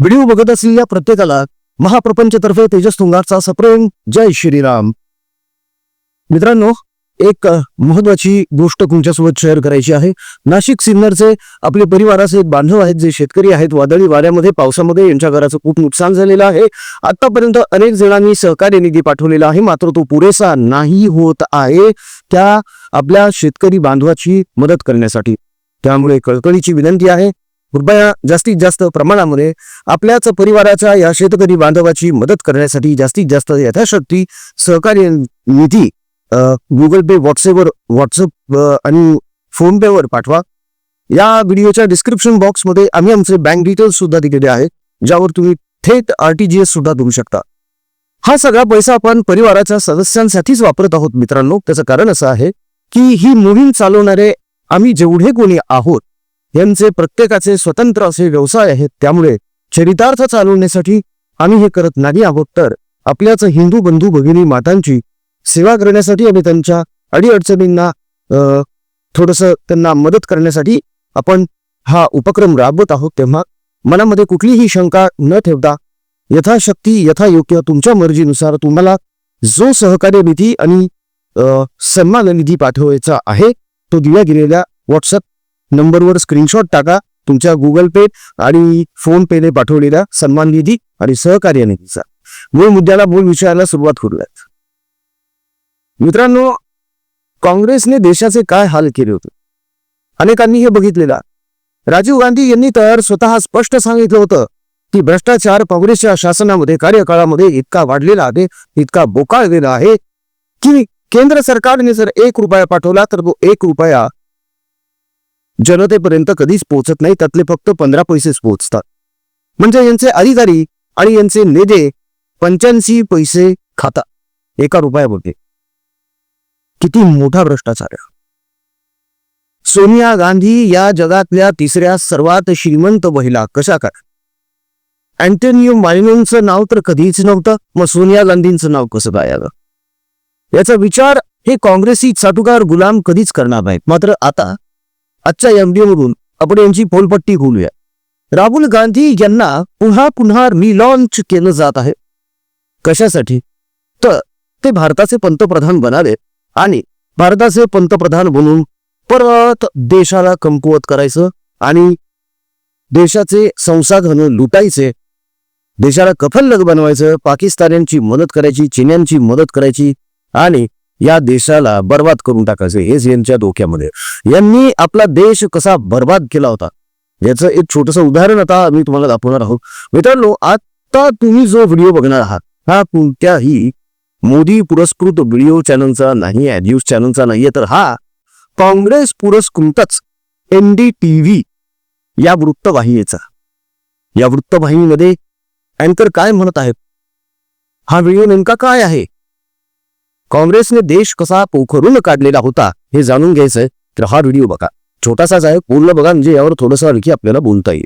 Video बघत असलेल्या प्रत्येकाला महाप्रपंचतर्फे तेजस तुंगारचा सप्रेम. जय श्रीराम. मित्रांनो एक महत्वाची गोष्ट तुमच्यासोबत शेअर करायची आहे. नाशिक सिन्नरचे आपले परिवाराचे बांधव आहेत जे शेतकरी आहेत. वादळी वाऱ्यामध्ये पावसामध्ये यांच्या घराचं खूप नुकसान झालेलं आहे. आतापर्यंत अनेक जणांनी सहकार्य निधी पाठवलेला आहे. मात्र तो पुरेसा नाही होत आहे त्या आपल्या शेतकरी बांधवाची मदत करण्यासाठी. त्यामुळे कळकळीची विनंती आहे. कृपया जास्तीत जास्त प्रमाणामध्ये आपल्याच परिवाराच्या या शेतकरी बांधवाची मदत करण्यासाठी जास्तीत जास्त यथाशक्ती सहकार्य निधी गुगल पे व्हॉट्सअपवर व्हॉट्सअप आणि फोनपेवर पाठवा. या व्हिडिओच्या डिस्क्रिप्शन बॉक्समध्ये आम्ही आमचे बँक डिटेल्स सुद्धा दिलेले आहेत ज्यावर तुम्ही थेट आरटीजीएस सुद्धा देऊ शकता. हा सगळा पैसा आपण परिवाराच्या सदस्यांसाठीच वापरत आहोत मित्रांनो. त्याचं कारण असं आहे की ही मोहीम चालवणारे आम्ही जेवढे कोणी आहोत यांचे प्रत्येकाचे स्वतंत्र असे व्यवसाय आहेत. त्यामुळे चरितार्थ चालवण्यासाठी आम्ही हे करत नाही आहोत. तर आपल्याच हिंदू बंधू भगिनी मातांची सेवा करण्यासाठी आणि त्यांच्या अडीअडचणींना थोडस त्यांना मदत करण्यासाठी आपण हा उपक्रम राबवत आहोत. तेव्हा मनामध्ये कुठलीही शंका न ठेवता यथाशक्ती यथायोग्य तुमच्या मर्जीनुसार तुम्हाला जो सहकार्य निधी आणि सन्मान निधी पाठवायचा आहे तो दिल्या गेलेल्या व्हॉट्सअप नंबरवर स्क्रीनशॉट टाका तुमच्या गुगल पे आणि फोन पेने पाठवलेल्या सन्मान निधी आणि सहकार्य निधीचा. मूळ मुद्द्याला मूळ विषयाला सुरुवात करूयात. मित्रांनो काँग्रेसने देशाचे काय हाल केले होते? अनेकांनी हे बघितलेलं राजीव गांधी यांनी तर स्वतः स्पष्ट सांगितलं होतं की भ्रष्टाचार काँग्रेसच्या शासनामध्ये कार्यकाळामध्ये इतका वाढलेला आहे इतका बोकाळलेला आहे की केंद्र सरकारने जर एक रुपया पाठवला तर तो एक रुपया जनतेपर्यंत कधीच पोहोचत नाही त्यातले फक्त पंधरा पैसेच पोहोचतात. म्हणजे यांचे अधिकारी आणि यांचे नेते पंच्याऐंशी पैसे खाता एका रुपयामध्ये. किती मोठा भ्रष्टाचार सोनिया गांधी या जगातल्या तिसऱ्या सर्वात श्रीमंत महिला कशा काय? अँटोनियो मायनोंचं नाव तर कधीच नव्हतं मग सोनिया गांधींचं नाव कसं काय आलं? याचा विचार हे काँग्रेसी चाटुकार गुलाम कधीच करणार नाहीत. मात्र आता आजच्या एमडीए मधून आपण यांची पोलपट्टी खोलूया राहुल गांधी यांना पुन्हा पुन्हा रिलॉन्च केलं जात आहे. कशासाठी? तर ते भारताचे पंतप्रधान बनावे आणि भारताचे पंतप्रधान बनून परत देशाला कमकुवत करायचं आणि देशाचे संसाधन लुटायचे देशाला कफल्लक बनवायचं पाकिस्तान्यांची मदत करायची चीन्यांची मदत करायची आणि या देशाला बर्बाद करून टाकायचे हेच यांच्या डोक्यामध्ये. यांनी आपला देश कसा बर्बाद केला होता? याचं एक छोटस उदाहरण आता आम्ही तुम्हाला दाखवणार आहोत. मित्रांनो आता तुम्ही जो व्हिडिओ बघणार आहात हा कोणत्याही मोदी पुरस्कृत व्हिडिओ चॅनलचा नाही आहे न्यूज चॅनलचा नाहीये तर हा काँग्रेस पुरस्कृतच एन डी टी व्ही या वृत्तवाहिनीचा. या वृत्तवाहिनीमध्ये अँकर काय म्हणत आहेत? हा व्हिडिओ नेमका काय आहे? काँग्रेसने देश कसा पोखरून काढलेला होता हे जाणून घ्यायचंय तर हा व्हिडिओ बघा. छोटासाच आहे पूर्ण बघा म्हणजे यावर थोडंसं आणखी आपल्याला बोलता येईल.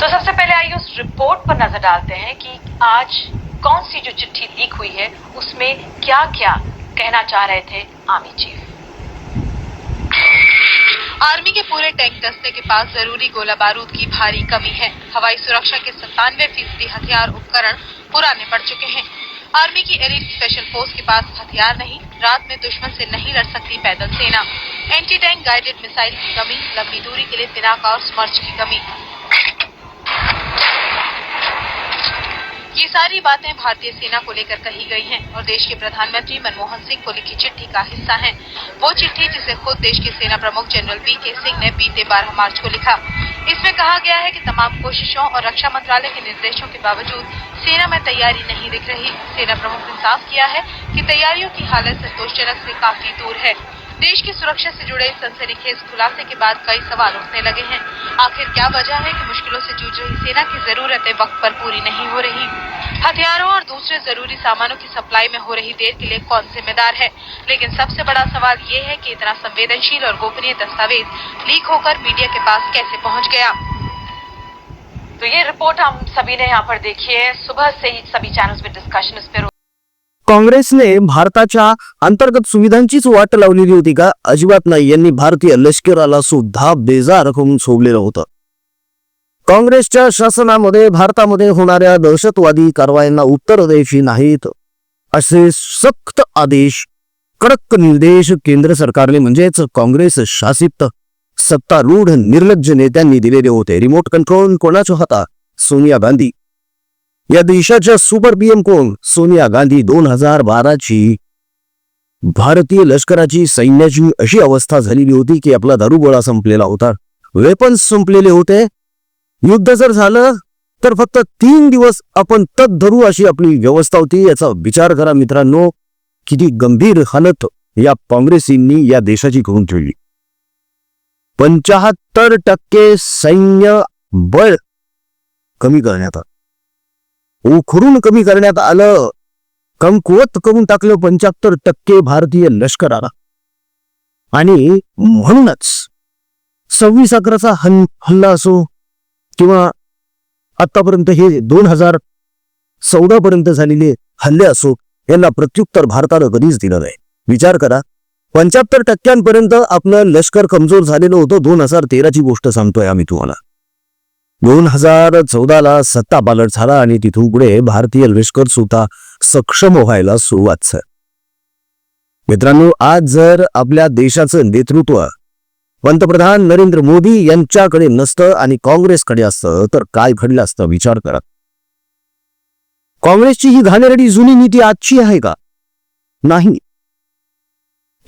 तो सबसे पहले आइए उस रिपोर्ट पर नज़र डालते हैं कि आज कौन सी जो चिट्ठी लीक हुई है उसमें क्या क्या कहना चाह रहे थे आर्मी चीफ। आर्मी के पूरे टैंक दस्ते के पास ज़रूरी गोला बारूद की भारी कमी है। हवाई सुरक्षा के सत्तानवे फ़ीसदी हथियार उपकरण पुराने पड़ चुके हैं। आर्मी की एलिट स्पेशल फोर्स के पास हथियार नहीं, रात में दुश्मन से नहीं लड़ सकती पैदल सेना। एंटी टैंक गाइडेड मिसाइल की कमी, लंबी दूरी के लिए पिनाक और स्मर्च की कमी। ये सारी बातें भारतीय सेना को लेकर कही गई हैं और देश के प्रधानमंत्री मनमोहन सिंह को लिखी चिट्ठी का हिस्सा हैं। वो चिट्ठी जिसे खुद देश के सेना प्रमुख जनरल वी के सिंह ने बीते 12 मार्च को लिखा। इसमें कहा गया है कि तमाम कोशिशों और रक्षा मंत्रालय के निर्देशों के बावजूद सेना में तैयारी नहीं दिख रही। सेना प्रमुख ने साफ़ किया है कि तैयारियों की हालत संतोषजनक से काफ़ी दूर है। देश की सुरक्षा से जुड़े सनसनीखेज खुलासे के बाद कई सवाल उठने लगे हैं। आखिर क्या वजह है कि मुश्किलों से जूझ रही सेना की जरूरतें वक्त पर पूरी नहीं हो रही? हथियारों और दूसरे ज़रूरी सामानों की सप्लाई में हो रही देर के लिए कौन जिम्मेदार है? लेकिन सबसे बड़ा सवाल ये है कि इतना संवेदनशील और गोपनीय दस्तावेज़ लीक होकर मीडिया के पास कैसे पहुँच गया? तो ये रिपोर्ट हम सभी ने यहाँ पर देखी है। सुबह से ही सभी चैनल्स पे डिस्कशन इस पे काँग्रेसने भारताच्या अंतर्गत सुविधांचीच वाट लावलेली होती का? अजिबात नाही. यांनी भारतीय लष्कराला सुद्धा बेजार होऊन सोडलेलं होतं. काँग्रेसच्या शासनामध्ये भारतामध्ये होणाऱ्या दहशतवादी कारवायांना उत्तर द्यायची नाहीत असे सक्त आदेश कडक निर्देश केंद्र सरकारने म्हणजेच काँग्रेस शासित सत्तारूढ निर्लज्ज नेत्यांनी दिलेले होते. रिमोट कंट्रोल कोणाच्या होता? सोनिया गांधी. या देशाच्या सुपर पीएम कोण? सोनिया गांधी दोन हजार बाराची. भारतीय लष्कराची सैन्याची अशी अवस्था झालेली होती की आपला दारुगोळा संपलेला होता. वेपन्स संपलेले होते. युद्ध जर झालं तर फक्त तीन दिवस आपण तत धरू अशी आपली व्यवस्था होती. याचा विचार करा मित्रांनो किती गंभीर हालत या काँग्रेसींनी या देशाची करून ठेवली. पंचाहत्तर टक्के सैन्य बळ कमी करण्यात आलं. उखरून कमी करण्यात आलं. कमकुवत करून टाकलं पंच्याहत्तर टक्के भारतीय लष्कराला. आणि म्हणूनच सव्वीस अकराचा हल हल्ला असो किंवा आतापर्यंत हे दोन हजार चौदा पर्यंत झालेले हल्ले असो यांना प्रत्युत्तर भारतानं कधीच दिलं नाही. विचार करा पंच्याहत्तर टक्क्यांपर्यंत आपलं लष्कर कमजोर झालेलं होतं दोन हजार तेराची गोष्ट सांगतोय आम्ही तुम्हाला. दोन हजार चौदाला सत्ता पालट झाला आणि तिथून पुढे भारतीय लष्कर सुद्धा सक्षम व्हायला सुरुवात झाली. मित्रांनो आज जर आपल्या देशाचं नेतृत्व पंतप्रधान नरेंद्र मोदी यांच्याकडे नसतं आणि काँग्रेसकडे असतं तर काय घडलं असतं विचार करा. काँग्रेसची ही घाणेरडी जुनी नीती आजची आहे का? नाही.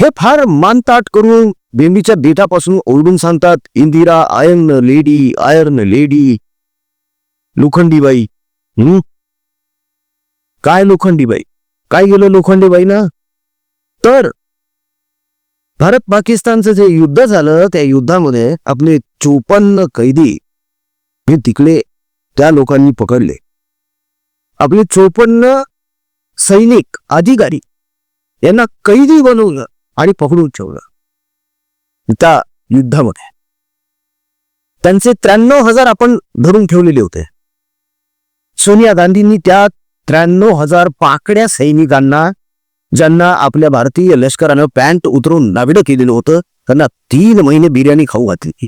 हे फार मानताट करून बेंबीच्या देठापासून ओरडून सांगतात Indira iron lady iron lady लोखंडीबाई. हम्म काय लोखंडीबाई? काय गेलं लोखंडीबाई ना? तर भारत पाकिस्तानचं जे युद्ध झालं त्या युद्धामध्ये आपले चोपन्न कैदी हे तिकडे त्या लोकांनी पकडले. आपले चोपन्न सैनिक अधिकारी यांना कैदी बनवलं आणि पकडून ठेवलं. त्या युद्धामध्ये. त्यांचे त्र्याण्णव हजार आपण धरून ठेवलेले होते. सोनिया गांधींनी त्या त्र्याण्णव हजार पाकड्या सैनिकांना ज्यांना आपल्या भारतीय लष्करानं पॅन्ट उतरून नाविडं केलेलं होतं त्यांना तीन महिने बिर्याणी खाऊ घातली.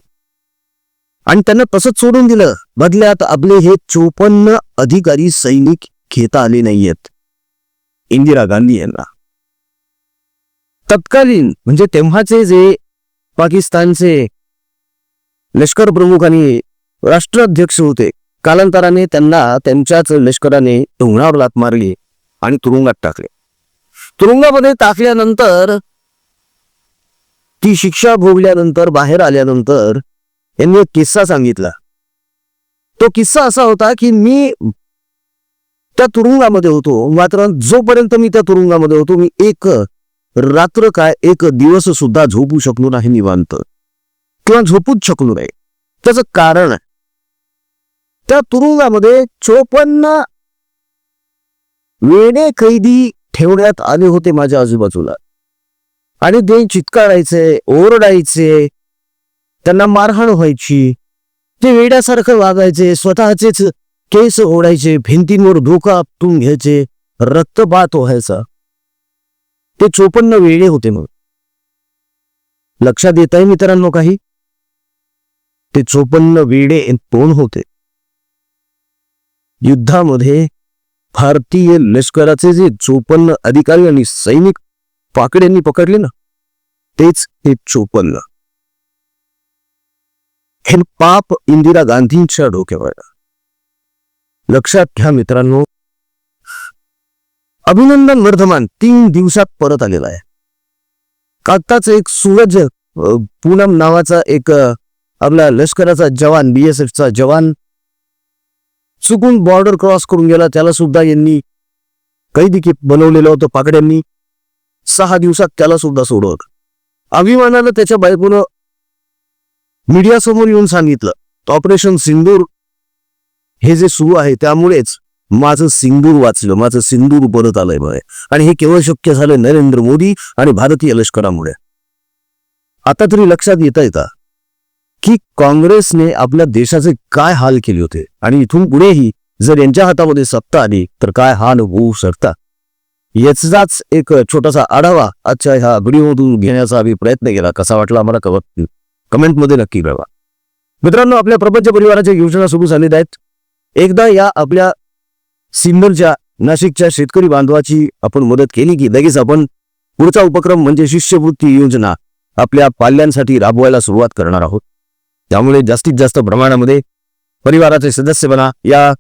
आणि त्यांना तसंच सोडून दिलं. बदल्यात आपले हे चोपन्न अधिकारी सैनिक घेता आले नाहीयेत. इंदिरा गांधी यांना. तत्कालीन म्हणजे तेव्हाचे जे पाकिस्तानचे लष्कर प्रमुख आणि राष्ट्राध्यक्ष होते. कालांतराने त्यांना त्यांच्याच लष्कराने टोंगणावर लात मारली आणि तुरुंगात टाकले. तुरुंगामध्ये टाकल्यानंतर ती शिक्षा भोगल्यानंतर बाहेर आल्यानंतर यांनी एक किस्सा सांगितला. तो किस्सा असा होता की मी त्या तुरुंगामध्ये होतो. मात्र जोपर्यंत मी त्या तुरुंगामध्ये होतो मी एक रात्र काय एक दिवस सुद्धा झोपू शकलो नाही निवांत. किंवा झोपूच शकलो नाही. त्याचं कारण त्या तुरुंगामध्ये चोपन्न वेडे कैदी ठेवण्यात आले होते माझ्या आजूबाजूला. आणि ते चित्कारायचे ओरडायचे त्यांना मारहाण व्हायची ते वेड्यासारखं वागायचे स्वतःचेच केस ओढायचे भिंतींवर धोका आपटून घ्यायचे रक्तपात व्हायचा. ते चोपन्न वेळे होते मग. लक्षात येत आहे मित्रांनो काही? ते चोपन्न वेळे कोण होते. युद्धामध्ये भारतीय लष्कराचे जे चोपन्न अधिकारी आणि सैनिक पाकड्यांनी पकडले ना तेच हे चोपन्न. हे पाप इंदिरा गांधींच्या डोक्यावर लक्षात घ्या मित्रांनो अभिनंदन वर्धमान तीन दिवसात परत आलेला आहे. आत्ताच एक सूरज पूनम नावाचा एक आपला लष्कराचा जवान बीएसएफचा जवान चुकून बॉर्डर क्रॉस करून गेला. त्याला सुद्धा यांनी कैदी की बनवलेलं होतं पाकड्यांनी. सहा दिवसात त्याला सुद्धा सोडवलं. अभिमानानं त्याच्या बायकोनं मीडियासमोर येऊन सांगितलं ऑपरेशन सिंदूर हे जे सुरू आहे त्यामुळेच माझं सिंदूर वाचलं माझं सिंदूर परत आलंय बघ आणि हे केवळ शक्य झालं नरेंद्र मोदी आणि भारतीय लष्करामुळे. आता तरी लक्षात येत आहे का की काँग्रेसने आपल्या देशाचे काय हाल केले होते? आणि इथून पुढेही जर यांच्या हातामध्ये सत्ता आली तर काय हाल होऊ शकता? याचाच एक छोटासा आढावा आजच्या ह्या व्हिडिओमधून घेण्याचा आम्ही प्रयत्न केला. कसा वाटला आम्हाला कमेंट कमेंटमध्ये नक्की कळवा. मित्रांनो आपल्या प्रपंच परिवाराच्या योजना सुरू झालेल्या आहेत. एकदा या आपल्या सिन्नरच्या नाशिकच्या शेतकरी बांधवाची आपण मदत केली की लगेच आपण पुढचा उपक्रम म्हणजे शिष्यवृत्ती योजना आपल्या पाल्यांसाठी राबवायला सुरुवात करणार आहोत. त्यामुळे जास्तीत जास्त प्रमाणामध्ये परिवाराचे सदस्य बना या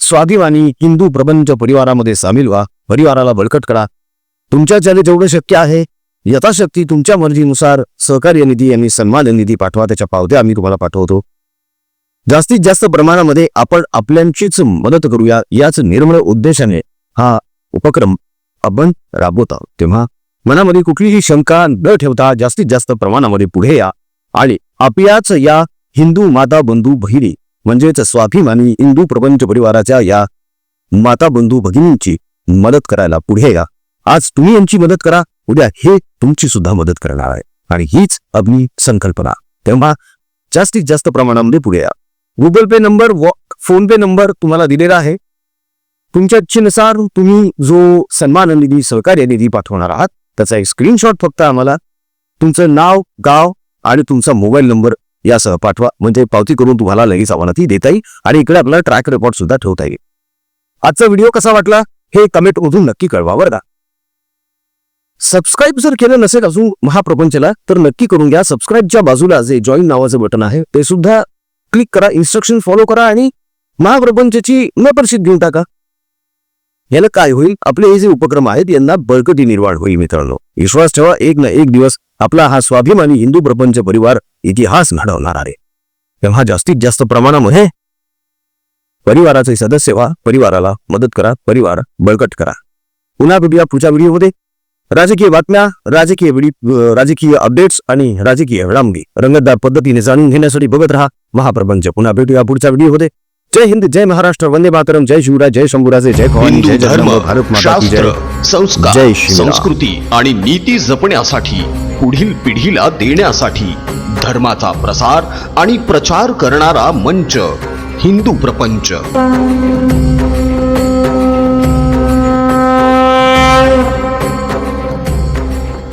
स्वाभिमानी हिंदू प्रपंच परिवारामध्ये सामील व्हा परिवाराला बळकट करा. तुमच्याच्याने जेवढं शक्य आहे यथाशक्ती तुमच्या मर्जीनुसार सहकार्य निधी आणि सन्मान निधी पाठवा त्याच्या पावत्या आम्ही तुम्हाला पाठवतो. जास्तीत जास्त प्रमाणामध्ये आपण आपल्यांचीच मदत करूया याच निर्मळ उद्देशाने हा उपक्रम आपण राबवत आहोत. तेव्हा मनामध्ये कुठलीही शंका न ठेवता जास्तीत जास्त प्रमाणामध्ये पुढे या आणि आपल्याच या हिंदू माता बंधू बहिणी म्हणजेच स्वाभिमानी हिंदू प्रपंच परिवाराच्या या माता बंधू भगिनींची मदत करायला पुढे या. आज तुम्ही यांची मदत करा उद्या हे तुमची सुद्धा मदत करणार आहे. आणि हीच आपली संकल्पना तेव्हा जास्तीत जास्त प्रमाणामध्ये पुढे या. Google Pay number PhonePe number तुम्हाला दिलेला आहे. तुमच्या इच्छेनुसार तुम्ही जो सन्मान निधी सहकार्य निधी पाठवणार आहात त्याचा एक स्क्रीनशॉट फक्त आम्हाला तुमचं नाव गाव आणि तुमचा मोबाईल नंबर यासह पाठवा. म्हणजे पावती करून तुम्हाला लगेच आम्हाला ती देता येईल आणि इकडे आपल्याला ट्रॅक रेकॉर्ड सुद्धा ठेवता येईल. आजचा व्हिडिओ कसा वाटला हे कमेंट मधून नक्की कळवा बरं का. सबस्क्राईब जर केलं नसेल अजून महाप्रपंचला तर नक्की करून घ्या. सबस्क्राईबच्या बाजूला जे जॉईन नावाचं बटन आहे ते सुद्धा क्लिक करा इन्स्ट्रक्शन फॉलो करा आणि महाप्रपंचची मेंबरशिप घेऊन टाका. याला काय होईल? आपले हे जे उपक्रम आहेत यांना बळकटी निर्माण होईल मित्रांनो. विश्वास ठेवा एक ना एक दिवस आपला हा स्वाभिमानी हिंदू प्रपंच परिवार इतिहास घडवणार आहे. तेव्हा जास्तीत जास्त प्रमाणामध्ये परिवाराचे सदस्य व्हा परिवाराला मदत करा परिवार बळकट करा. पुन्हा भेटूया पुढच्या व्हिडिओमध्ये राजकीय बातम्या राजकीय व्हिडिओ राजकीय अपडेट्स आणि राजकीय घडामोडी रंगतदार पद्धतीने जाणून घेण्यासाठी बघत राहा महाप्रपंच पुन्हा भेटूया पुढच्या व्हिडिओमध्ये जय हिंद जय महाराष्ट्र वंदे मातरम जय शिवराय जय शंभूराजे जय भवानी जय धर्म भारत माता की जय. शास्त्र संस्कार. संस्कृती आणि नीती जपण्यासाठी पुढील पिढीला देण्यासाठी धर्माचा प्रसार आणि प्रचार करणारा मंच हिंदू प्रपंच.